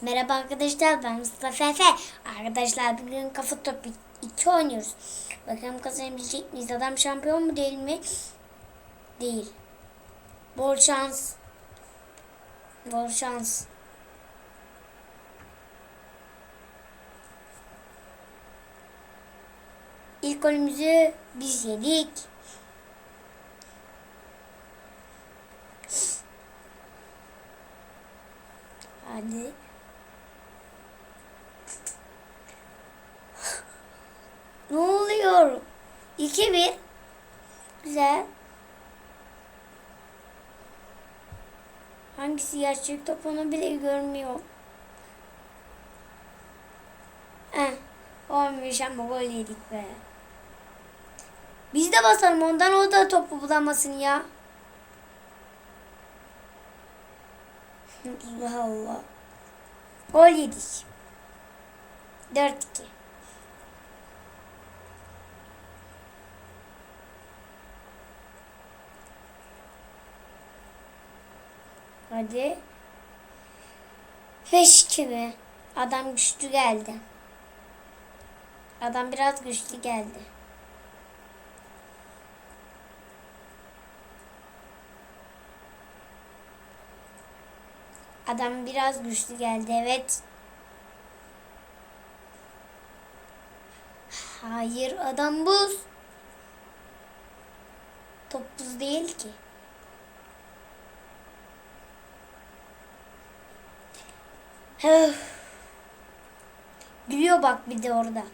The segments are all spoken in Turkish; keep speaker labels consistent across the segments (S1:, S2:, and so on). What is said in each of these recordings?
S1: Merhaba arkadaşlar ben Mustafa Efe. Arkadaşlar bugün kafa topu 2 oynuyoruz. Bakalım kazanabilecek miyiz? Adam şampiyon mu değil mi? Değil. Bol şans. Bol şans. İlk golümüzü biz yedik. Hadi. 2-1. Güzel. Hangisi gerçek top onu bile görmüyor. Eh, olmuş ama gol yedik be. Biz de basalım ondan o da topu bulamasın ya. Allah Allah. Gol yedik. 4-2. Hadi. 5-2 mi? Adam güçlü geldi. Adam biraz güçlü geldi. Adam biraz güçlü geldi evet. Hayır adam buz. Top buz değil ki. Gülüyor bak bir de orada.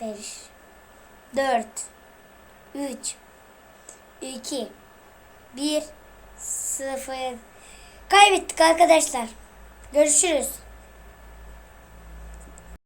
S1: Beş, dört, üç, iki, bir, sıfır. Kaybettik arkadaşlar. Görüşürüz.